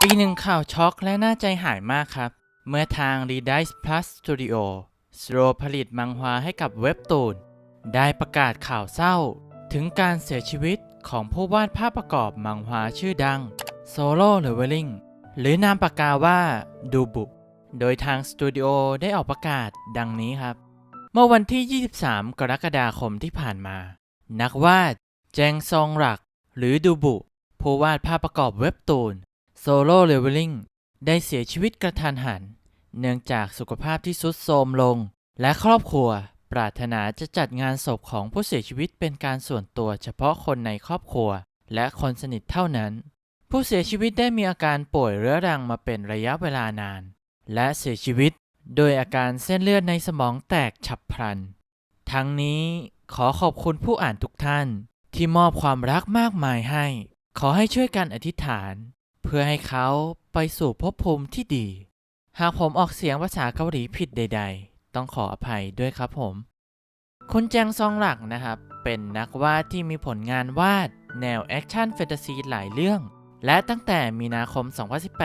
ปีหนึ่งข่าวช็อกและน่าใจหายมากครับ เมื่อทาง Redice Plus Studio สโตรผลิตมังฮวาให้กับเว็บตูน ได้ประกาศข่าวเศร้า ถึงการเสียชีวิตของผู้วาดภาพประกอบมังฮวาชื่อดัง Solo Leveling หรือนามปากกาว่าดูบุโดยทางสตูดิโอได้ออกประกาศดังนี้ครับ เมื่อวันที่ 23 กรกฎาคมที่ผ่านมา นักวาด แจงซองหลัก หรือดูบุผู้วาดภาพประกอบเว็บตูน Solo Leveling ได้เสียชีวิตกระทันหัน เนื่องจากสุขภาพที่ทรุดโทรมลง และครอบครัวปรารถนาจะจัดงานศพของผู้เสียชีวิตเป็นการส่วนตัวเฉพาะคนในครอบครัว และคนสนิทเท่านั้น ผู้เสียชีวิตได้มีอาการป่วยเรื้อรังมาเป็นระยะเวลานาน และเสียชีวิตโดยอาการเส้นเลือดในสมองแตกฉับพลัน ทั้งนี้ขอขอบคุณผู้อ่านทุกท่าน ที่มอบความรักมากมายให้ ขอให้ช่วยกันอธิษฐาน เพื่อให้เขาไปสู่ภพภูมิที่ดี หากผมออกเสียงภาษาเกาหลีผิดใด ๆ ต้องขออภัยด้วยครับผม คุณแจงซองหลักนะครับ เป็นนักวาดที่มีผลงานวาด แนวแอคชั่นแฟนตาซีหลายเรื่อง และตั้งแต่มีนาคม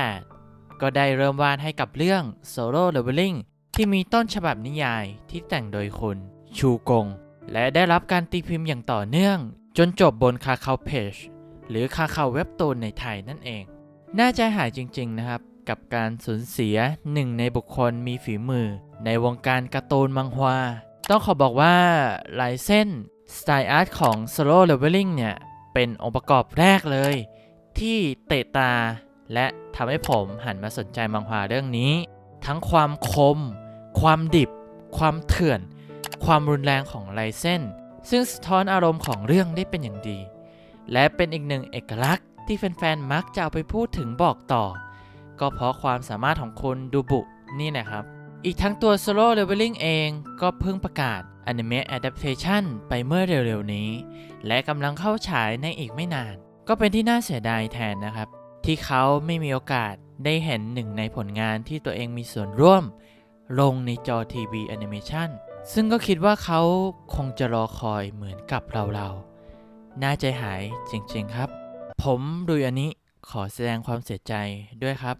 2018 ก็ได้เริ่มวาดให้กับเรื่อง Solo Leveling ที่มีต้นฉบับนิยายที่แต่งโดยคุณ ชูกง และได้รับการตีพิมพ์อย่างต่อเนื่อง จนจบบนคาคาเพจหรือคาคาเว็บตูนในไทยนั่นเอง น่าใจหายจริง ๆ นะครับ กับการสูญเสียหนึ่งในบุคคลมีฝีมือ ในวงการการ์ตูนมังฮวา ต้องขอบอกว่าลายเส้นสไตล์อาร์ตของ Solo Leveling เนี่ย เป็นองค์ประกอบแรกเลย ที่เตะตา และทำให้ผมหันมาสนใจมังฮวาเรื่องนี้ ทั้งความคม ความดิบ ความเถื่อน ความรุนแรงของลายเส้น ซึ่งสะท้อนอารมณ์ของเรื่องได้เป็นอย่างดี และเป็นอีกหนึ่งเอกลักษณ์ ที่แฟนๆ มักจะเอาไปพูดถึงบอกต่อ ก็เพราะความสามารถของคนดูบุนี่นะครับ อีกทั้งตัว Solo Leveling เองก็เพิ่งประกาศ Anime Adaptation ไปเมื่อเร็วๆ นี้ และกำลังเข้าฉายในอีกไม่นาน ก็เป็นที่น่าเสียดายแทนนะครับ ที่เขาไม่มีโอกาสได้เห็นหนึ่งในผลงานที่ตัวเองมีส่วนร่วม ลงในจอทีวีแอนิเมชันซึ่งก็คิดว่าเขาคงจะรอคอยเหมือนกับเราๆน่าใจหายจริงๆครับ ผมดูอันนี้ขอแสดงความเสียใจด้วยครับ